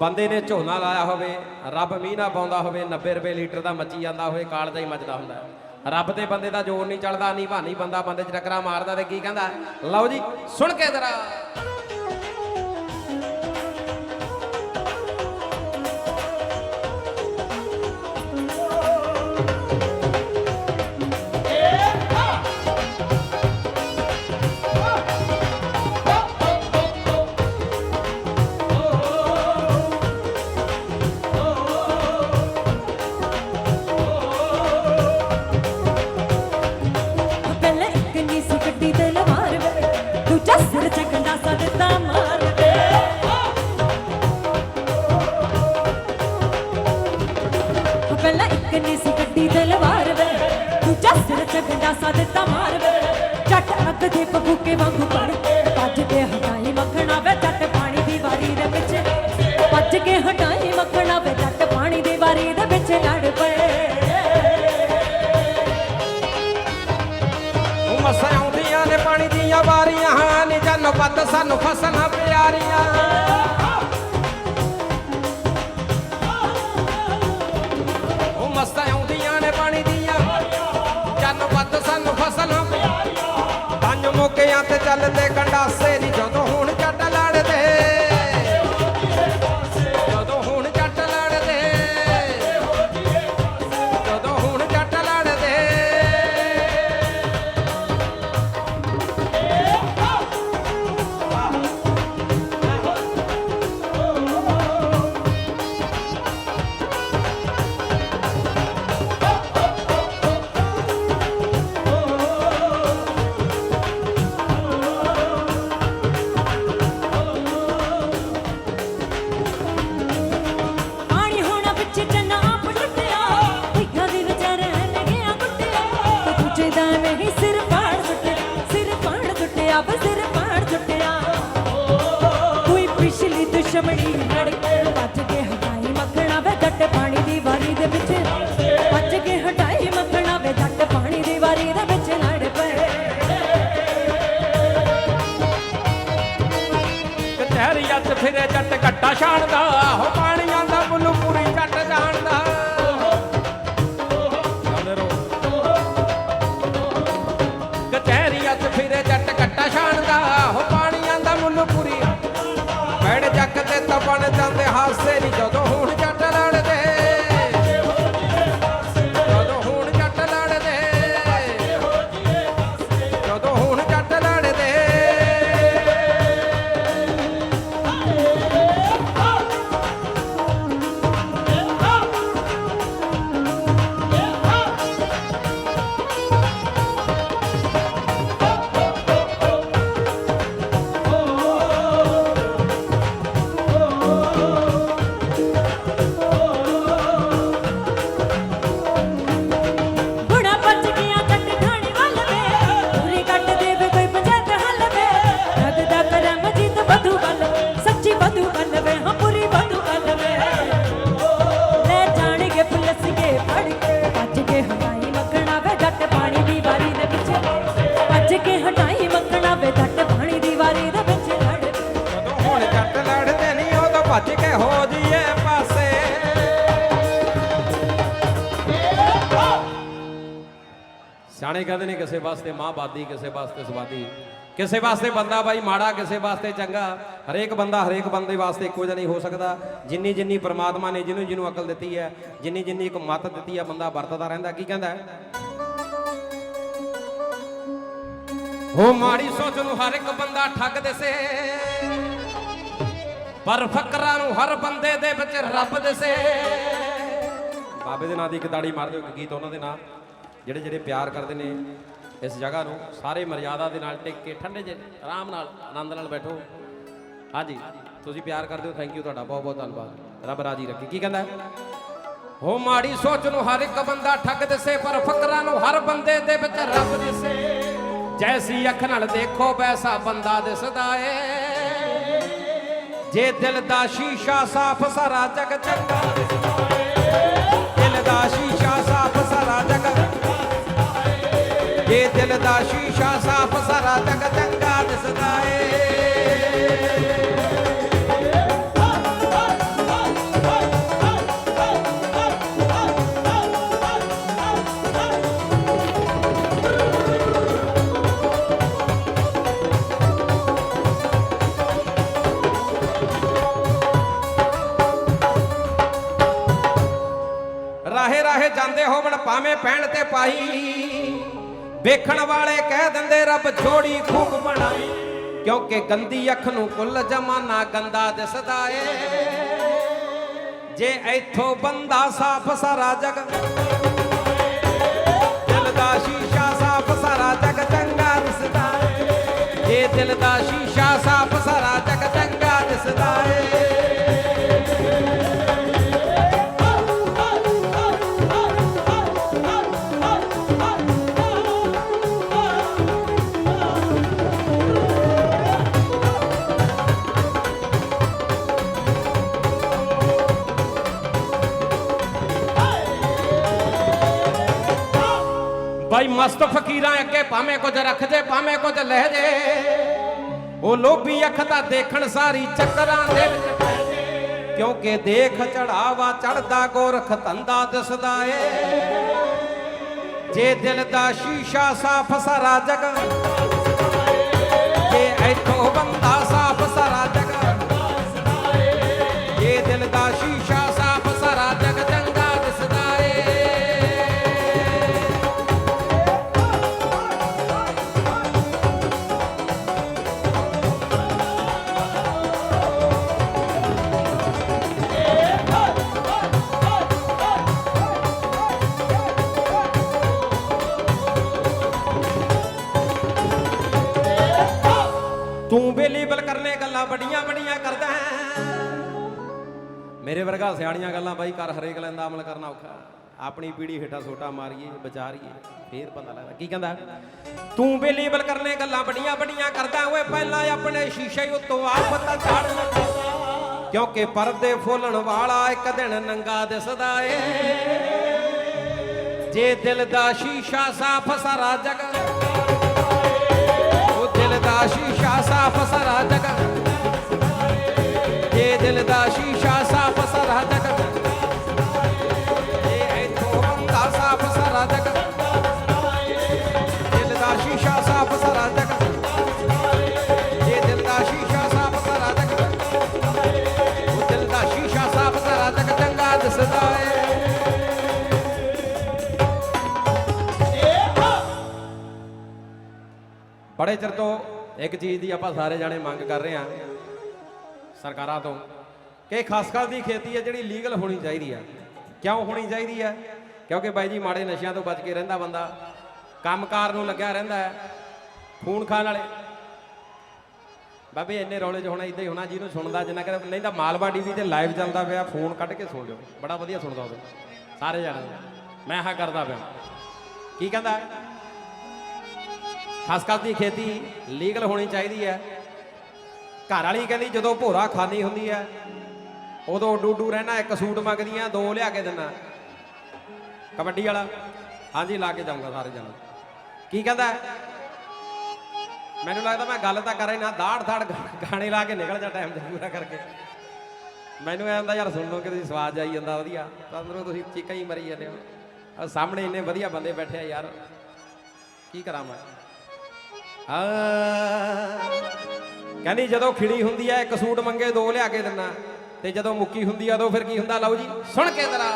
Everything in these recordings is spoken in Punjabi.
ਬੰਦੇ ਨੇ ਝੋਨਾ ਲਾਇਆ ਹੋਵੇ, ਰੱਬ ਮੀਂਹ ਨਾ ਪਾਉਂਦਾ ਹੋਵੇ 90 ਰੁਪਏ ਲੀਟਰ ਦਾ ਮੱਚੀ ਜਾਂਦਾ ਹੋਵੇ ਕਾਲਜਾ ਹੀ ਮੱਚਦਾ ਹੁੰਦਾ। ਰੱਬ ਤੇ ਬੰਦੇ ਦਾ ਜ਼ੋਰ ਨਹੀਂ ਚੱਲਦਾ, ਨਹੀਂ ਭਾਨੀ ਬੰਦਾ ਬੰਦੇ 'ਚ ਟੱਕਰਾ ਮਾਰਦਾ ਤੇ ਕੀ ਕਹਿੰਦਾ? ਲਓ ਜੀ, ਸੁਣ ਕੇ ਜ਼ਰਾ। ਦੇ ਵਾਂਗੂ ਪੜ ਭੱਜ ਕੇ ਹਟਾਈ ਮੱਖਣਾ ਵੇ ਚੱਟ ਪਾਣੀ ਦੀ ਵਾਰੀ ਦੇ ਵਿੱਚ। ਭੱਜ ਕੇ ਹਟਾਈ ਮੱਖਣਾ ਵੇ ਚੱਟ ਪਾਣੀ ਦੀ ਵਾਰੀ ਦੇ ਵਿੱਚ ਲੜ ਪਏ। ਮਸਾਂ ਆਉਂਦੀਆਂ ਨੇ ਪਾਣੀ ਦੀਆਂ ਵਾਰੀਆਂ ਹਾਂ ਨੀ ਜਨ ਪੱਤ ਸਾਨੂੰ ਫਸਣਾ ਪਿਆਰੀਆਂ। ਤੇ ਚੱਲਦੇ ਕੰਡਾਸੇ ਨਹੀਂ ਜਦੋਂ ਜੱਟ ਘੱਟਾ ਛਾਣਦਾ ਹੋ ਪਾਣੀਆਂ ਦਾ ਬੁੱਲੂ ਪੂਰੀ ਜੱਟ ਜਾਣਦਾ। ਕਚਹਿਰੀਆਂ 'ਚ ਫਿਰੇ ਜੱਟ ਕੱਟਾ ਛਾਣਦਾ ਹੋ ਪਾਣੀ ਦਾ ਮੁੱਲ ਪੂਰੀ ਬੈੜ ਜੱਕ ਤੇ ਤਪਣ ਜਾਂਦੇ, ਹਾਸੇ ਨਹੀਂ ਜਦੋਂ ਵਾਸਤੇ ਮਾਂ ਬਾਦੀ, ਕਿਸੇ ਵਾਸਤੇ ਸਵਾਦੀ। ਕਿਸੇ ਵਾਸਤੇ ਬੰਦਾ ਬਾਈ ਮਾੜਾ, ਕਿਸੇ ਵਾਸਤੇ ਚੰਗਾ। ਹਰੇਕ ਬੰਦਾ ਹਰੇਕ ਬੰਦੇ ਵਾਸਤੇ ਇੱਕੋ ਜਿਹਾ ਨਹੀਂ ਹੋ ਸਕਦਾ। ਜਿੰਨੀ ਜਿੰਨੀ ਪ੍ਰਮਾਤਮਾ ਨੇ ਜਿਹਨੂੰ ਜਿਹਨੂੰ ਅਕਲ ਦਿੱਤੀ ਹੈ, ਜਿੰਨੀ ਜਿੰਨੀ ਇੱਕ ਮੱਤ ਦਿੱਤੀ ਹੈ, ਬੰਦਾ ਵਰਤਦਾ ਰਹਿੰਦਾ। ਕੀ ਕਹਿੰਦਾ ਹੋ? ਮਾੜੀ ਸੋਚ ਨੂੰ ਹਰ ਇੱਕ ਬੰਦਾ ਠੱਗ ਦਿਸੇ। ਪਰ ਫਕਰਾਂ ਨੂੰ ਹਰ ਬੰਦੇ ਦੇ ਵਿੱਚ ਰੱਬ ਦਿਸੇ। ਬਾਬੇ ਦੇ ਨਾਂ ਦੀ ਇੱਕ ਦਾੜੀ ਮਾਰ ਦਿਓ, ਇੱਕ ਗੀਤ ਉਹਨਾਂ ਦੇ ਨਾਂ। ਜਿਹੜੇ ਜਿਹੜੇ ਪਿਆਰ ਕਰਦੇ ਨੇ ਇਸ ਜਗ੍ਹਾ ਨੂੰ ਸਾਰੇ ਮਰਿਆਦਾ ਦੇ ਨਾਲ ਟਿਕ ਕੇ ਠੰਡੇ ਜਿਹੇ ਆਰਾਮ ਨਾਲ ਆਨੰਦ ਨਾਲ ਬੈਠੋ। ਹਾਂਜੀ, ਤੁਸੀਂ ਪਿਆਰ ਕਰਦੇ ਹੋ ਥੈਂਕ ਯੂ ਤੁਹਾਡਾ, ਬਹੁਤ ਬਹੁਤ ਧੰਨਵਾਦ। ਰੱਬ ਰਾਜੀ ਰੱਖੇ। ਕੀ ਕਹਿੰਦਾ ਹੋ? ਮਾੜੀ ਸੋਚ ਨੂੰ ਹਰ ਇੱਕ ਬੰਦਾ ਠੱਗ ਦਿਸੇ, ਪਰ ਫਕਰਾਂ ਨੂੰ ਹਰ ਬੰਦੇ ਦੇ ਵਿੱਚ ਰੱਬ ਦਿਸੇ। ਜੈਸੀ ਅੱਖ ਨਾਲ ਦੇਖੋ, ਵੈਸਾ ਬੰਦਾ ਦਿਸਦਾ ਏ। ਜੇ ਦਿਲ ਦਾ ਸ਼ੀਸ਼ਾ ਸਾਫ਼ ਸਾਰਾ ਜਗ ਚੰਗਾ ਦਿਸਦਾ ਦਿਲ ਦਾ ਸ਼ੀਸ਼ਾ ਸਾਫ਼ ਸਾਰਾ ਤੱਕ ਚੰਗਾ ਦਿਸਦਾ ਏ। ਰਾਹੇ ਰਾਹੇ ਜਾਂਦੇ ਹੋਵਣ ਪਾਵੇਂ ਪੈਣ ਤੇ ਪਾਈ। ਵੇਖਣ ਵਾਲੇ ਕਹਿ ਦਿੰਦੇ, ਰੱਬ ਛੋੜੀ ਖੂਬ ਬਣਾਈ, ਕਿਉਂਕਿ ਗੰਦੀ ਅੱਖ ਨੂੰ ਕੁੱਲ ਜਮਾਨਾ ਗੰਦਾ ਦਿਸਦਾ ਏ। ਜੇ ਇੱਥੋਂ ਬੰਦਾ ਸਾਫ਼ ਸਾਰਾ ਜਗ, ਦਿਲ ਦਾ ਸ਼ੀਸ਼ਾ ਸਾਫ਼ ਸਾਰਾ ਜਗ ਚੰਗਾ ਦਿਸਦਾ ਏ। ਜੇ ਦਿਲ ਦਾ ਸ਼ੀਸ਼ਾ ਸਾਫ਼ ਸਾਰਾ ਜਗ ਚੰਗਾ ਦਿਸਦਾ ਏ ਮਸਤ ਫਕੀਰਾਂ ਅੱਗੇ ਭਾਵੇਂ ਕੁਝ ਰੱਖ ਜੇ ਭਾਵੇਂ ਕੁਝ ਲੈ ਜੇ। ਉਹ ਲੋਭੀ ਅੱਖ ਤਾਂ ਦੇਖਣ ਸਾਰੀ ਚੱਕਰਾਂ ਦੇ ਵਿੱਚ ਪੈ ਜੇ। ਕਿਉਂਕਿ ਦੇਖ ਚੜਾਵਾ ਚੜਦਾ, ਗੋਰਖ ਧੰਦਾ ਦਿਸਦਾ ਏ। ਜੇ ਦਿਲ ਦਾ ਸ਼ੀਸ਼ਾ ਸਾਫ਼ ਸਾਰਾ ਜਗ ਜੇ ਇੱਥੋਂ ਬੰਦਾ ਸਾਫ਼ ਸਿਆਣੀਆਂ ਗੱਲਾਂ ਬਾਈ ਕਰ ਹਰੇਕ ਲੈਂਦਾ ਅਮਲ ਕਰਨਾ ਔਖਾ ਆਪਣੀ ਪੀੜੀ ਹੇਠਾਂ ਸੋਟਾ ਮਾਰੀਏ, ਵਿਚਾਰੀਏ, ਫੇਰ ਪਤਾ ਲੱਗਦਾ। ਕੀ ਕਹਿੰਦਾ? ਤੂੰ ਬੇਲੀਬਲ ਕਰਨੇ ਗੱਲਾਂ ਵੱਡੀਆਂ ਵੱਡੀਆਂ ਕਰਦਾ ਓਏ, ਪਹਿਲਾਂ ਆਪਣੇ ਸ਼ੀਸ਼ੇ ਉੱਤੋਂ ਆਪ ਤਾਂ ਝਾੜ ਲੱਗਾ ਕਿਉਂਕਿ ਪਰਦੇ ਫੋਲਣ ਵਾਲਾ ਇੱਕ ਦਿਨ ਨੰਗਾ ਦਿਸਦਾ ਏ। ਜੇ ਦਿਲ ਦਾ ਸ਼ੀਸ਼ਾ ਸਾਫ਼ ਸਾਰਾ ਜਗ, ਉਹ ਦਿਲ ਦਾ ਸ਼ੀਸ਼ਾ ਸਾਫ਼ ਸਾਰਾ ਜਗ। ਜੇ ਦਿਲ ਦਾ ਸ਼ੀਸ਼ਾ ਸਾਫ਼ ਬੜੇ ਚਿਰ ਤੋਂ ਇੱਕ ਚੀਜ਼ ਦੀ ਆਪਾਂ ਸਾਰੇ ਜਾਣੇ ਮੰਗ ਕਰ ਰਹੇ ਹਾਂ ਸਰਕਾਰਾਂ ਤੋਂ। ਕਿ ਖਸਖਸ ਦੀ ਖੇਤੀ ਹੈ ਜਿਹੜੀ ਲੀਗਲ ਹੋਣੀ ਚਾਹੀਦੀ ਹੈ। ਕਿਉਂ ਹੋਣੀ ਚਾਹੀਦੀ ਹੈ? ਕਿਉਂਕਿ ਬਾਈ ਜੀ ਮਾੜੇ ਨਸ਼ਿਆਂ ਤੋਂ ਬਚ ਕੇ ਰਹਿੰਦਾ ਬੰਦਾ, ਕੰਮਕਾਰ ਨੂੰ ਲੱਗਿਆ ਰਹਿੰਦਾ ਹੈ, ਖੂਨ ਖਾਣ ਵਾਲੇ। ਬਾਬੇ ਇੰਨੇ ਰੌਲੇ 'ਚ ਹੋਣਾ, ਇਦਾਂ ਹੀ ਹੋਣਾ, ਜਿਹਨੂੰ ਸੁਣਦਾ ਜਿੰਨਾ ਕਰ, ਨਹੀਂ ਤਾਂ ਮਾਲਵਾ ਟੀਵੀ ਤੇ ਲਾਈਵ ਚੱਲਦਾ ਪਿਆ, ਫੋਨ ਕੱਢ ਕੇ ਸੁਣ ਲਿਓ ਬੜਾ ਵਧੀਆ ਸੁਣਦਾ ਉਹਦੇ ਸਾਰੇ ਜਾਣੇ। ਮੈਂ ਹਾਂ ਕਰਦਾ ਪਿਆ। ਕੀ ਕਹਿੰਦਾ? ਖਸਖਸ ਦੀ ਖੇਤੀ ਲੀਗਲ ਹੋਣੀ ਚਾਹੀਦੀ ਹੈ। ਘਰ ਵਾਲੀ ਕਹਿੰਦੀ ਜਦੋਂ ਭੋਰਾ ਖਾਣੀ ਹੁੰਦੀ ਹੈ ਉਦੋਂ ਡੂਡੂ ਰਹਿਣਾ, ਇੱਕ ਸੂਟ ਮੰਗਦੀਆਂ ਦੋ ਲਿਆ ਕੇ ਦਿੰਨਾ ਕਬੱਡੀ ਵਾਲਾ। ਹਾਂਜੀ, ਲਾ ਕੇ ਜਾਊਂਗਾ ਸਾਰੇ ਜਣੇ। ਕੀ ਕਹਿੰਦਾ? ਮੈਨੂੰ ਲੱਗਦਾ ਮੈਂ ਗੱਲ ਤਾਂ ਕਰ ਹੀ ਨਾ ਦਾੜ ਦਾੜ ਗਾਣੇ ਲਾ ਕੇ ਨਿਕਲ ਜਾ ਟਾਈਮ ਤੇ ਪੂਰਾ ਕਰਕੇ। ਮੈਨੂੰ ਐਂ ਹੁੰਦਾ, ਯਾਰ ਸੁਣ ਲਓ ਕਿ ਤੁਸੀਂ ਸਵਾਦ ਆਈ ਜਾਂਦਾ, ਵਧੀਆ। ਤਾਂ ਤੁਸੀਂ ਚੀਕਾਂ ਹੀ ਮਰੀ ਜਾਂਦੇ ਹੋ। ਆਹ ਸਾਹਮਣੇ ਇੰਨੇ ਵਧੀਆ ਬੰਦੇ ਬੈਠੇ ਆ ਯਾਰ। ਕੀ ਕਰਾਂ ਮੈਂ? ਆ ਕਹਿੰਦੀ ਜਦੋਂ ਖਿੜੀ ਹੁੰਦੀ ਐ ਇੱਕ ਸੂਟ ਮੰਗੇ, ਦੋ ਲਿਆ ਕੇ ਦਿੰਨਾ ਤੇ ਜਦੋਂ ਮੁੱਕੀ ਹੁੰਦੀ ਆ ਉਦੋਂ ਫਿਰ ਕੀ ਹੁੰਦਾ? ਲਓ ਜੀ ਸੁਣ ਕੇ ਜ਼ਰਾ।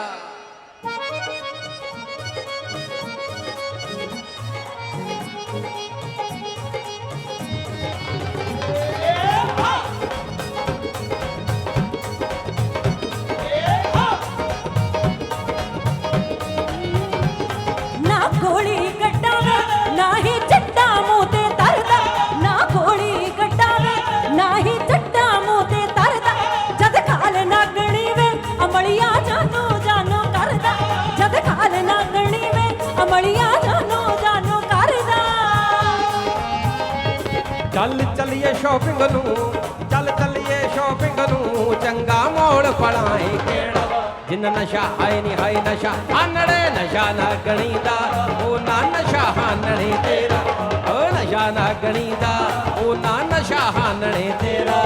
ਸ਼ਾਪਿੰਗ ਨੂੰ। ਚੱਲ ਚੱਲੀਏ ਸ਼ਾਪਿੰਗ ਨੂੰ। ਚੰਗਾ ਮੋੜ ਫੜਾਏ ਕਿਹੜਾ? ਜਿੰਨ ਨਸ਼ਾ ਆਏ ਨਹੀਂ ਹਾਏ ਨਸ਼ਾ। ਆਨੜੇ ਨਸ਼ਾ ਨਾ ਗਣੀ ਦਾ ਉਹ ਨਾ ਨਸ਼ਾ ਹਾਨਣੇ ਤੇਰਾ। ਉਹ ਨਸ਼ਾ ਨਾ ਗਣੀ ਦਾ ਉਹ ਨਾ ਨਸ਼ਾ ਹਾਨਣੇ ਤੇਰਾ।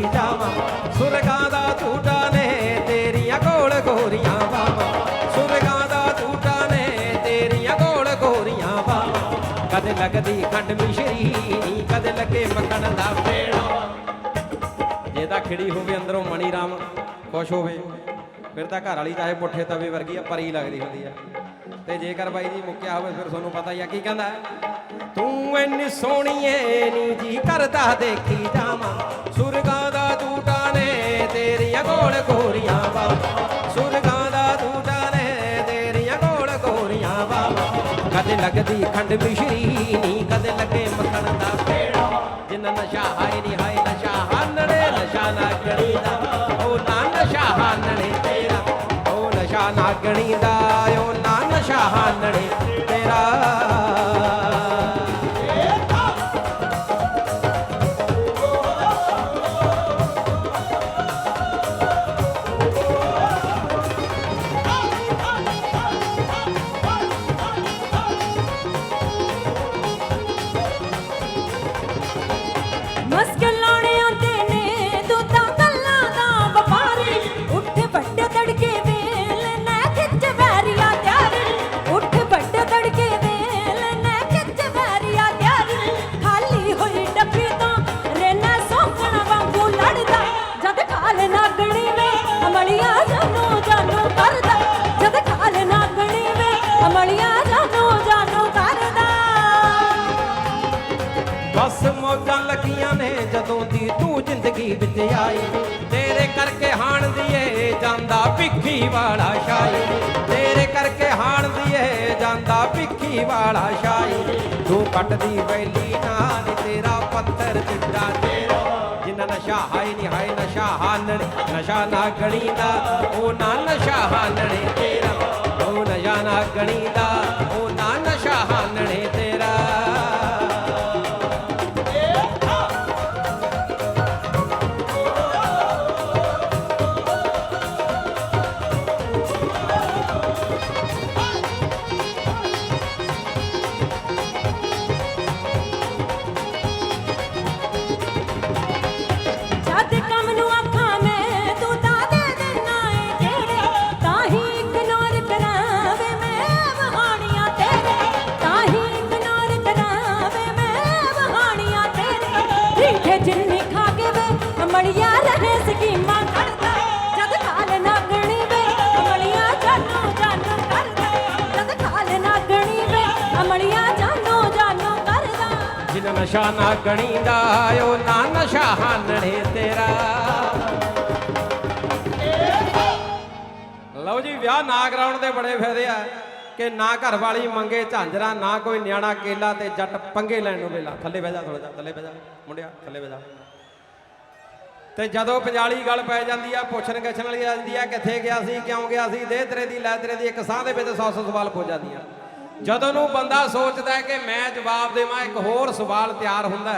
ਕਰਦਾ ਜਾਵਾਂ। ਸੁਰਗਾਂ ਦਾ ਝੂਟਾ ਨੇ ਤੇਰੀਆਂ ਗੋਲ ਗੋਰੀਆਂ ਬਾਵਾਂ ਸੁਰਗਾਂ ਦਾ ਝੂਟਾ ਨੇ ਤੇਰੀਆਂ ਗੋਲ ਗੋਰੀਆਂ ਬਾਵਾਂ ਕਦੇ ਲੱਗਦੀ ਖੰਡ ਮਿਸ਼ਰੀ ਨੀ ਲੱਗੇ ਮੱਖਣ ਦਾ ਪੇੜਾ। ਜੇ ਤਾਂ ਖਿੜੀ ਹੋਵੇ ਅੰਦਰੋਂ ਮਣੀ ਰਾਮ ਖੁਸ਼ ਹੋਵੇ। ਫਿਰ ਤਾਂ ਘਰ ਵਾਲੀ ਚਾਹੇ ਪੁੱਠੇ ਤਵੇ ਵਰਗੀ ਆ, ਪਰੀ ਲੱਗਦੀ ਹੁੰਦੀ ਆ। ਤੇ ਜੇਕਰ ਬਾਈ ਜੀ ਮੁੱਕਿਆ ਹੋਵੇ, ਫਿਰ ਤੁਹਾਨੂੰ ਪਤਾ ਹੀ ਆ, ਕੀ ਕਹਿੰਦਾ ਤੂੰ ਇੰਨੀ ਸੋਹਣੀਏ ਨੀ ਜੀ ਕਰਦਾ ਦੇਖੀ ਜਾਵਾਂ। ਸੁਰਗਾਂ ਲੱਗਦੀ ਖੰਡ ਮਿਸ਼ਰੀ ਨੀ ਕਦੇ ਲੱਗੇ ਮੱਖਣ ਦਾ ਪੇੜਾ। ਜਿੰਨਾ ਨਸ਼ਾ ਹਾਏ ਨੀ ਹਾਏ, ਨਸ਼ਾ ਹਾਨੜੇ ਨਸ਼ਾ ਨਾ ਗਣੀ ਦਾ, ਉਹ ਨਾ ਨਸ਼ਾ ਹਾਨੜੇ ਤੇਰਾ। ਉਹ ਨਸ਼ਾ ਨਾ ਗਣੀ ਦਾ, ਉਹ ਨਾ ਨਸ਼ਾ ਹਾਨੜੇ ਤੇਰਾ। ਦੀ ਤੂੰ ਜ਼ਿੰਦਗੀ ਵਿੱਚ ਆਈ। ਤੇਰੇ ਕਰਕੇ ਹਾਣ ਦੀਏ ਜਾਂਦਾ ਭਿੱਖੀ ਵਾਲਾ ਸ਼ਾਈ ਤੇਰੇ ਕਰਕੇ ਹਾਣ ਦੀਏ ਜਾਂਦਾ ਭਿੱਖੀ ਵਾਲਾ ਸ਼ਾਈ ਤੂੰ ਕੱਟਦੀ ਵੈਲੀ ਨਾਲ ਤੇਰਾ ਪੱਥਰ ਚਿੱਟਾ ਤੇਰਾ। ਜਿੰਨਾ ਨਸ਼ਾ ਹਾਈ ਨਹੀਂ ਹਾਈ ਨਸ਼ਾ ਹਾਨਣ ਨਸ਼ਾ ਨਾ ਗਣੀ ਦਾ ਉਹ ਨਾ ਨਸ਼ਾ ਹਾਨਣੇ ਤੇਰਾ। ਉਹ ਨਸ਼ਾ ਨਾ ਗਣੀ ਦਾ ਉਹ ਨਸ਼ਾ ਨਾ ਗਣੀਦਾ, ਓ ਨਾ ਨਸ਼ਾ ਹਾਨਣੇ ਤੇਰਾ। ਲਓ ਜੀ, ਵਿਆਹ ਨਾ ਕਰਾਉਣ ਦੇ ਬੜੇ ਫਾਇਦੇ ਆ ਕਿ ਨਾ ਘਰ ਵਾਲੀ ਮੰਗੇ ਝਾਂਜਰਾ, ਨਾ ਕੋਈ ਨਿਆਣਾ ਕੇਲਾ ਤੇ ਜੱਟ ਪੰਗੇ ਲੈਣ ਨੂੰ ਵੇਲਾ। ਥੱਲੇ ਬਹਿ ਜਾ ਥੋੜਾ ਜਿਹਾ, ਥੱਲੇ ਬਹਿ ਜਾ ਮੁੰਡਿਆ, ਥੱਲੇ ਬਹਿ ਜਾ। ਤੇ ਜਦੋਂ ਪੰਜਾਲੀ ਗੱਲ ਪੈ ਜਾਂਦੀ ਆ, ਪੁੱਛਣ ਗੱਛਣ ਵਾਲੀ ਆ ਜਾਂਦੀ ਆ, ਕਿੱਥੇ ਗਿਆ ਸੀ, ਕਿਉਂ ਗਿਆ ਸੀ ਦੇ ਤੇਰੇ ਦੀ, ਲੈ ਤੇਰੇ ਦੀ, ਇੱਕ ਸਾਹ ਦੇ ਵਿੱਚ 100 100 ਸਵਾਲ ਪੁੱਛ ਜਾਂਦੀਆਂ। ਜਦੋਂ ਨੂੰ ਬੰਦਾ ਸੋਚਦਾ ਹੈ ਕਿ ਮੈਂ ਜਵਾਬ ਦੇਵਾਂ, ਇੱਕ ਹੋਰ ਸਵਾਲ ਤਿਆਰ ਹੁੰਦਾ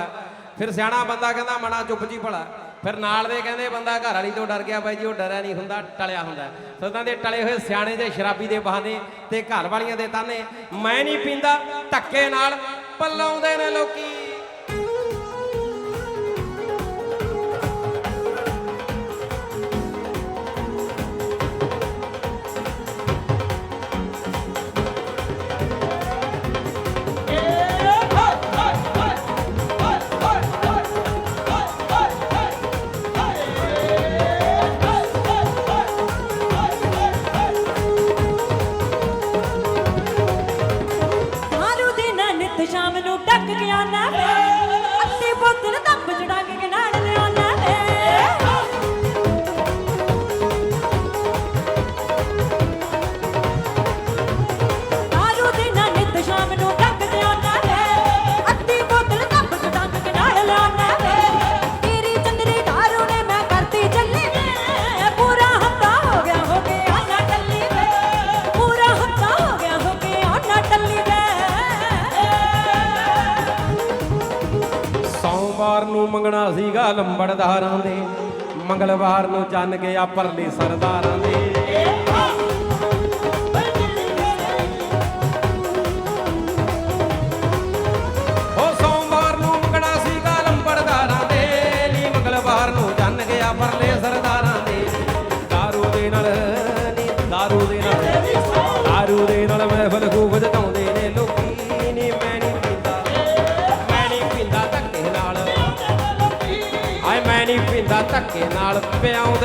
ਫਿਰ ਸਿਆਣਾ ਬੰਦਾ ਕਹਿੰਦਾ ਮਣਾ ਚੁੱਪ ਜੀ ਭਲਾ। ਫਿਰ ਨਾਲ ਦੇ ਕਹਿੰਦੇ, ਬੰਦਾ ਘਰ ਵਾਲੀ ਤੋਂ ਡਰ ਗਿਆ ਬਾਈ ਜੀ, ਉਹ ਡਰਿਆ ਨਹੀਂ ਹੁੰਦਾ, ਟਲਿਆ ਹੁੰਦਾ ਸਦਾਂ ਦੇ ਟਲੇ ਹੋਏ ਸਿਆਣੇ ਦੇ ਸ਼ਰਾਬੀ ਦੇ ਬਹਾਨੇ ਤੇ ਘਰ ਵਾਲੀਆਂ ਦੇ ਤਾਨੇ, ਮੈਂ ਨਹੀਂ ਪੀਂਦਾ, ਧੱਕੇ ਨਾਲ ਪੱਲਾਉਂਦੇ ਨੇ ਲੋਕੀ। ਨੂੰ ਟੱਕ ਗਿਆ ਮੰਗਣਾ ਸੀਗਾ ਲੰਬੜਦਾਰਾਂ ਦੇ। ਮੰਗਲਵਾਰ ਨੂੰ ਚੰਨ ਗਿਆ ਪਰਲੀ ਸਰਦਾਰਾਂ ਦੇ। ਨਾਲ ਪਿਆਉਂਦੇ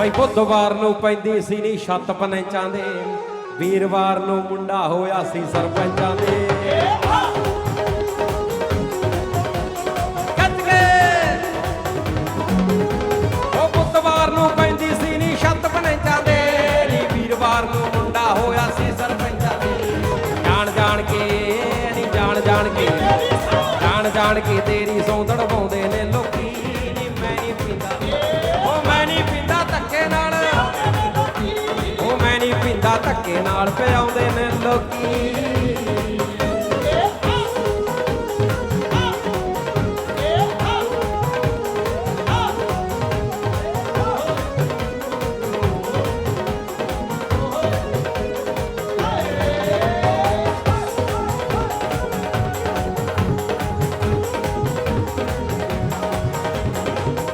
ਬਈ ਬੁੱਧਵਾਰ ਨੂੰ ਪੈਂਦੀ ਸੀ ਨੀ ਛੱਤ ਪਨੈਂਚਾਂ ਦੇ। ਵੀਰਵਾਰ ਨੂੰ ਮੁੰਡਾ ਹੋਇਆ ਸੀ ਸਰਪੰਚਾਂ ਦੇ। ਨਾਲ ਪਿਆਉਂਦੇ ਨੇ ਲੋਕੀ।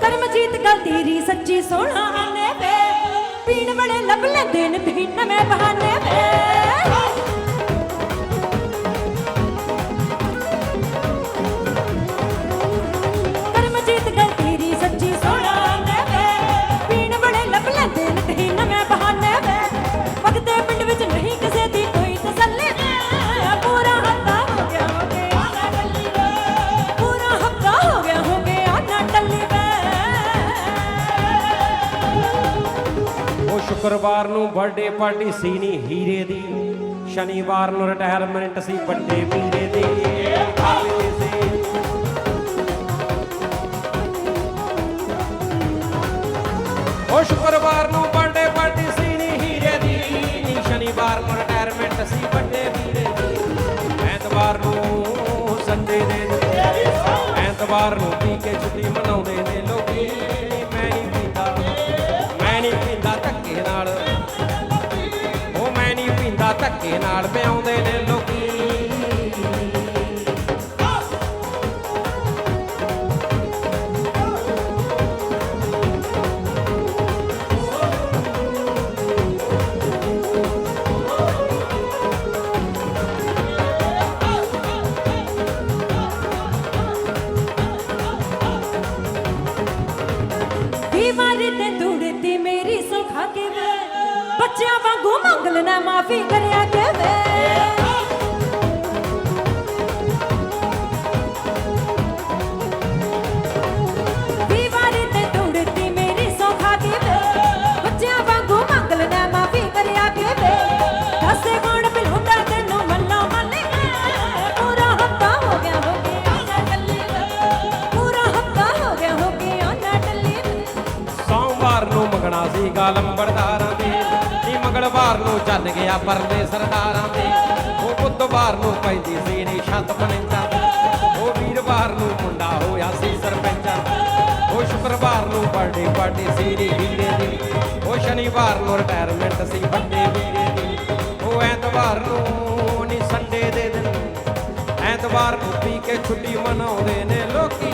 ਕਰਮਜੀਤ ਗੱਲ ਤੇਰੀ ਸੱਚੀ ਸੋਹਣਾ ਆਨੇ ਵੇ। ਪੀਣ ਬੜੇ ਲੱਭ ਲੈਂਦੇ ਨੇ แม่ปรารเนฟเอ ਉਹ ਨੂੰ ਬਰਥਡੇ ਪਾਰਟੀ ਸੀ ਨੀ ਹੀਰੇ ਦੀ। ਸ਼ਨੀਵਾਰ ਨੂੰ ਰਿਟਾਇਰਮੈਂਟ ਸੀ ਵੱਡੇ ਵੀਰੇ ਦੀ। ਉਹ ਸ਼ੁੱਕਰਵਾਰ ਨੂੰ ਬਰਥਡੇ ਪਾਰਟੀ ਸੀ ਨੀ ਹੀਰੇ ਦੀ। ਸ਼ਨੀਵਾਰ ਨੂੰ ਰਿਟਾਇਰਮੈਂਟ ਸੀ ਵੱਡੇ ਵੀਰੇ ਦੀ। ਐਤਵਾਰ ਨੂੰ ਸੰਡੇ ਦੇ। ਐਤਵਾਰ ਨੂੰ ਪੀਂਦਾ ਬੱਚਿਆਂ ਵਾਂਗੂ ਮੰਗ ਲੈਣਾ ਮਾਫੀ ਕਰਿਆ ਕੇ ਵੇ ਸੋਮਵਾਰ ਨੂੰ ਮੰਗਲਵਾਰ ਗਿਆ ਪਰਦੇ ਸਰਦਾਰਾਂ ਦੇ। ਉਹ ਬੁੱਧਵਾਰ ਨੂੰ ਪੈਂਦੀ ਸੀ ਨੀ ਪਨਿੰਦਾ। ਉਹ ਵੀਰਵਾਰ ਨੂੰ ਮੁੰਡਾ ਹੋਇਆ ਸੀ ਸਰਪੰਚਾਂ। ਉਹ ਸ਼ੁੱਕਰਵਾਰ ਨੂੰ ਬਰਥਡੇ ਪਾਰਟੀ ਸੀ ਨੀ ਹੀਰੇ ਦੀ। ਉਹ ਸ਼ਨੀਵਾਰ ਨੂੰ ਰਿਟਾਇਰਮੈਂਟ ਸੀ ਵੱਡੇ ਵੀਰੇ ਦੀ। ਉਹ ਐਤਵਾਰ ਨੂੰ ਨੀ ਸੰਡੇ ਦੇ ਦਿਨ। ਐਤਵਾਰ ਨੂੰ ਪੀ ਕੇ ਛੁੱਟੀ ਮਨਾਉਂਦੇ ਨੇ ਲੋਕੀ।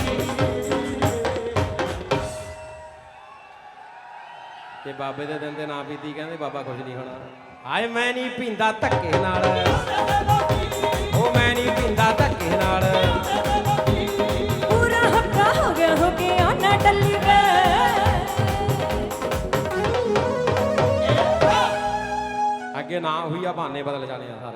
ਤੇ ਬਾਬੇ ਦੇ ਦਿਨ ਦੇ ਨਾਂ ਪੀਤੀ ਕਹਿੰਦੇ ਬਾਬਾ ਕੁਝ ਨਹੀਂ ਹੋਣਾ। ਆਏ ਮੈਂ ਨਹੀਂ ਪੀਂਦਾ ਧੱਕੇ ਨਾਲ। ਉਹ ਮੈਂ ਨਹੀਂ ਪੀਂਦਾ ਧੱਕੇ ਨਾਲ। ਪੂਰਾ ਹੱਕਾ ਹੋ ਗਿਆ ਹੋ ਕੇ ਆਨਾ ਟੱਲੀ ਵੇ ਅੱਗੇ ਨਾ ਹੋਈ ਆ ਬਹਾਨੇ ਬਦਲ ਜਾਣੇ ਆ ਸਾਰੇ।